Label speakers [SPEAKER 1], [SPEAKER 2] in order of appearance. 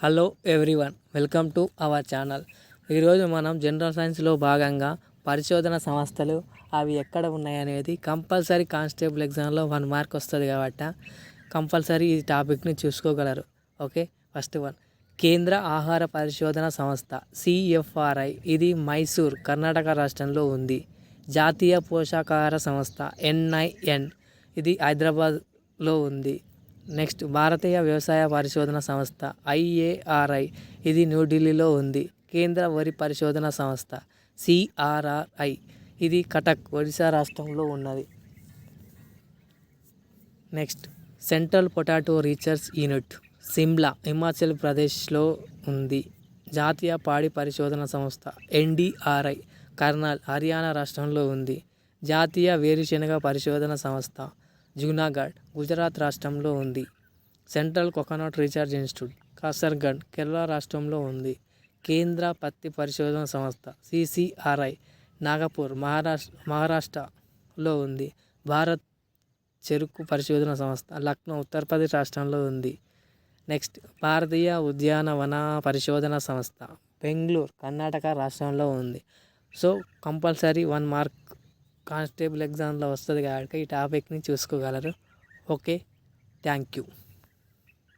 [SPEAKER 1] Hello everyone welcome to our channel. ఈరోజు మనం general సైన్స్లో భాగంగా పరిశోధన సంస్థలు అవి ఎక్కడ ఉన్నాయనేది కంపల్సరీ కానిస్టేబుల్ ఎగ్జామ్లో వన్ మార్క్ వస్తుంది కాబట్టి కంపల్సరీ ఈ టాపిక్ని చూసుకోగలరు. Okay first one. కేంద్ర ఆహార పరిశోధన సంస్థ సిఎఫ్ఆర్ఐ ఇది మైసూర్ కర్ణాటక రాష్ట్రంలో ఉంది. జాతీయ పోషకాహార సంస్థ ఎన్ఐఎన్ ఇది హైదరాబాద్లో ఉంది. నెక్స్ట్ భారతీయ వ్యవసాయ పరిశోధన సంస్థ ఐఏఆర్ఐ. ఇది న్యూఢిల్లీలో ఉంది. కేంద్ర వరి పరిశోధన సంస్థ సిఆర్ఆర్ఐ. ఇది కటక్ ఒడిశా రాష్ట్రంలో ఉన్నది. Next central potato research unit Shimla Himachal ప్రదేశ్లో ఉంది. జాతీయ పాడి పరిశోధన సంస్థ ఎన్డిఆర్ఐ. కర్నాల్ హర్యానా రాష్ట్రంలో ఉంది. జాతీయ వేరుశెనగ పరిశోధన సంస్థ జునాగఢ్ గుజరాత్ రాష్ట్రంలో ఉంది. Central coconut research institute Kasaragod Kerala రాష్ట్రంలో ఉంది. కేంద్ర పత్తి పరిశోధన సంస్థ సిసిఆర్ఐ నాగపూర్ మహారాష్ట్ర మహారాష్ట్రలో ఉంది. భారత్ చెరుకు పరిశోధన సంస్థ లక్నో ఉత్తరప్రదేశ్ రాష్ట్రంలో ఉంది. నెక్స్ట్ భారతీయ ఉద్యానవన పరిశోధన సంస్థ బెంగళూరు కర్ణాటక రాష్ట్రంలో ఉంది. So compulsory one mark constable ఎగ్జామ్లో వస్తుంది కాబట్టి ఈ టాపిక్ని చూసుకోగలరు. Okay thank you.